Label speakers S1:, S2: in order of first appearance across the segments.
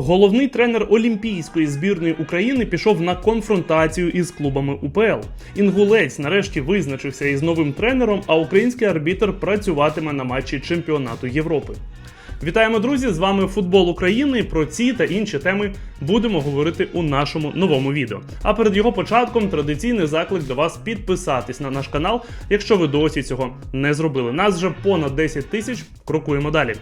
S1: Головний тренер Олімпійської збірної України пішов на конфронтацію із клубами УПЛ. Інгулець нарешті визначився із новим тренером, а український арбітр працюватиме на матчі чемпіонату Європи. Вітаємо, друзі! З вами Футбол України. Про ці та інші теми будемо говорити у нашому новому відео. А перед його початком традиційний заклик до вас підписатись на наш канал, якщо ви досі цього не зробили. Нас вже понад 10 тисяч. Крокуємо далі.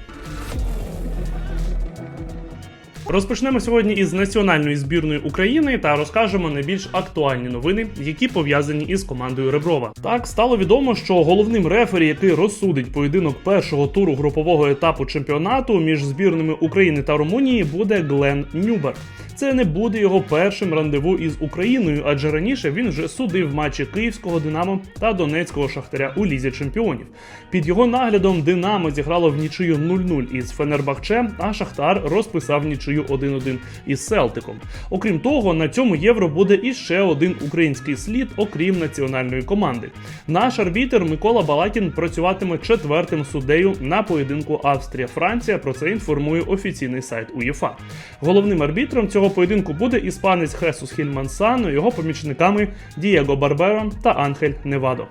S1: Розпочнемо сьогодні із національної збірної України та розкажемо найбільш актуальні новини, які пов'язані із командою Реброва. Так стало відомо, що головним рефері, який розсудить поєдинок першого туру групового етапу чемпіонату між збірними України та Румунії, буде Глен Нюберг. Це не буде його першим рандеву із Україною, адже раніше він вже судив матчі Київського Динамо та Донецького Шахтаря у лізі чемпіонів. Під його наглядом Динамо зіграло в нічию 0-0 із Фенербахче, а Шахтар розписав нічию 1-1 із Селтиком. Окрім того, на цьому євро буде іще один український слід, окрім національної команди. Наш арбітер Микола Балакін працюватиме четвертим суддею на поєдинку Австрія-Франція. Про це інформує офіційний сайт УЄФА. Головним арбітром цього поєдинку буде іспанець Хесус Хільмансано, його помічниками Дієго Барберо та Анхель Невадо.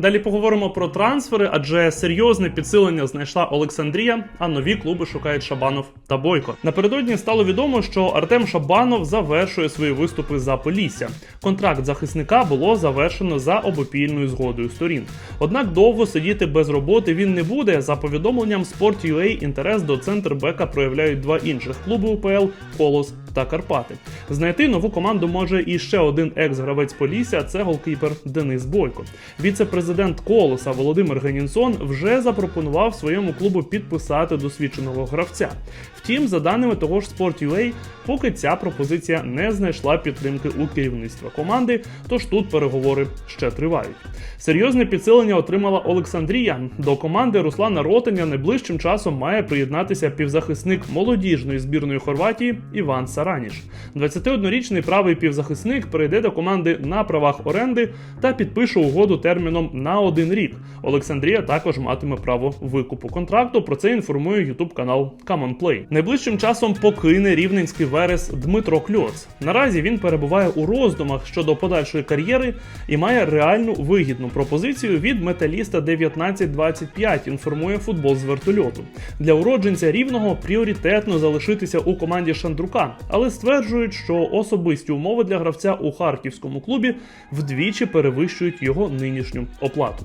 S1: Далі поговоримо про трансфери, адже серйозне підсилення знайшла Олександрія, а нові клуби шукають Шабанов та Бойко. Напередодні стало відомо, що Артем Шабанов завершує свої виступи за Полісся. Контракт захисника було завершено за обопільною згодою сторін. Однак довго сидіти без роботи він не буде. За повідомленням Sport.ua інтерес до центрбека проявляють два інших клуби УПЛ Колос та Карпати. Знайти нову команду може і ще один екс-гравець Полісся це голкіпер Денис Бойко. Віце-президент Колоса Володимир Генінсон вже запропонував своєму клубу підписати досвідченого гравця. Втім, за даними того ж Sport.ua, поки ця пропозиція не знайшла підтримки у керівництва команди, тож тут переговори ще тривають. Серйозне підсилення отримала Олександрія. До команди Руслана Ротеня найближчим часом має приєднатися півзахисник молодіжної збірної Хорватії Іван Сараніш. 21-річний правий півзахисник перейде до команди на правах оренди та підпише угоду терміном на один рік. Олександрія також матиме право викупу контракту. Про це інформує YouTube канал Common Play. Найближчим часом покине рівненський верес Дмитро Кльоц. Наразі він перебуває у роздумах щодо подальшої кар'єри і має реальну вигідну пропозицію від металіста 1925, інформує футбол з вертольоту. Для уродженця рівного пріоритетно залишитися у команді Шандрука, але стверджують, що особисті умови для гравця у харківському клубі вдвічі перевищують його нинішню оплату.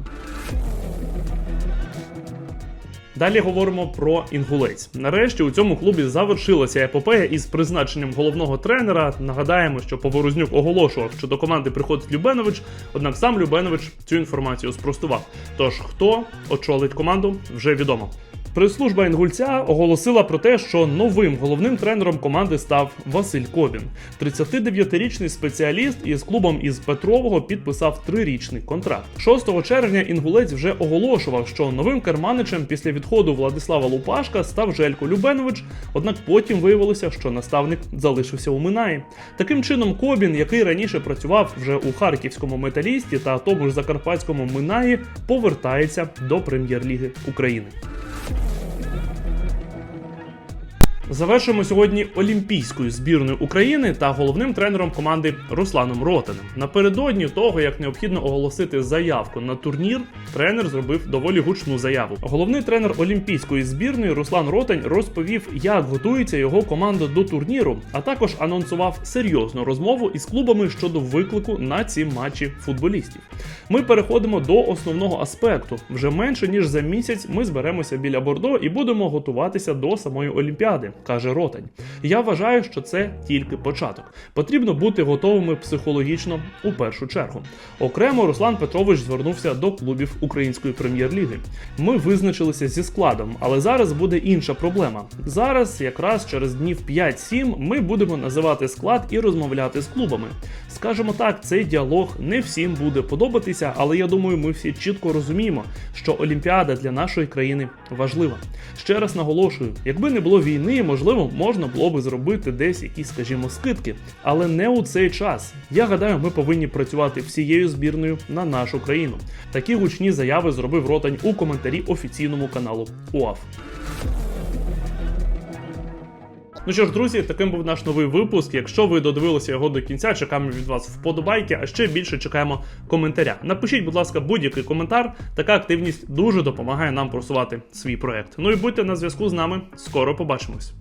S1: Далі говоримо про інгулець. Нарешті у цьому клубі завершилася епопея із призначенням головного тренера. Нагадаємо, що Поворознюк оголошував, що до команди приходить Любенович, однак сам Любенович цю інформацію спростував. Тож хто очолить команду, вже відомо. Прес-служба інгульця оголосила про те, що новим головним тренером команди став Василь Кобін. 39-річний спеціаліст із клубом із Петрового підписав трирічний контракт. 6 червня інгулець вже оголошував, що новим керманичем після відходу Владислава Лупашка став Желько Любенович. Однак потім виявилося, що наставник залишився у Минаї. Таким чином, Кобін, який раніше працював вже у харківському металісті та тому ж закарпатському Минаї, повертається до прем'єр-ліги України. Завершуємо сьогодні олімпійською збірною України та головним тренером команди Русланом Ротанем. Напередодні того, як необхідно оголосити заявку на турнір, тренер зробив доволі гучну заяву. Головний тренер олімпійської збірної Руслан Ротань розповів, як готується його команда до турніру, а також анонсував серйозну розмову із клубами щодо виклику на ці матчі футболістів. Ми переходимо до основного аспекту. Вже менше ніж за місяць ми зберемося біля Бордо і будемо готуватися до самої Олімпіади каже Ротань. Я вважаю, що це тільки початок. Потрібно бути готовими психологічно у першу чергу. Окремо Руслан Петрович звернувся до клубів української прем'єр-ліги. Ми визначилися зі складом, але зараз буде інша проблема. Зараз, якраз через днів 5-7, ми будемо називати склад і розмовляти з клубами. Скажемо так, цей діалог не всім буде подобатися, але я думаю, ми всі чітко розуміємо, що Олімпіада для нашої країни важлива. Ще раз наголошую, якби не було війни, можливо, можна було би зробити десь якісь, скажімо, скидки, але не у цей час. Я гадаю, ми повинні працювати всією збірною на нашу країну. Такі гучні заяви зробив Ротань у коментарі офіційному каналу УАФ. Ну що ж, друзі, таким був наш новий випуск. Якщо ви додивилися його до кінця, чекаємо від вас вподобайки, а ще більше чекаємо коментаря. Напишіть, будь ласка, будь-який коментар. Така активність дуже допомагає нам просувати свій проект. Ну і будьте на зв'язку з нами. Скоро побачимось.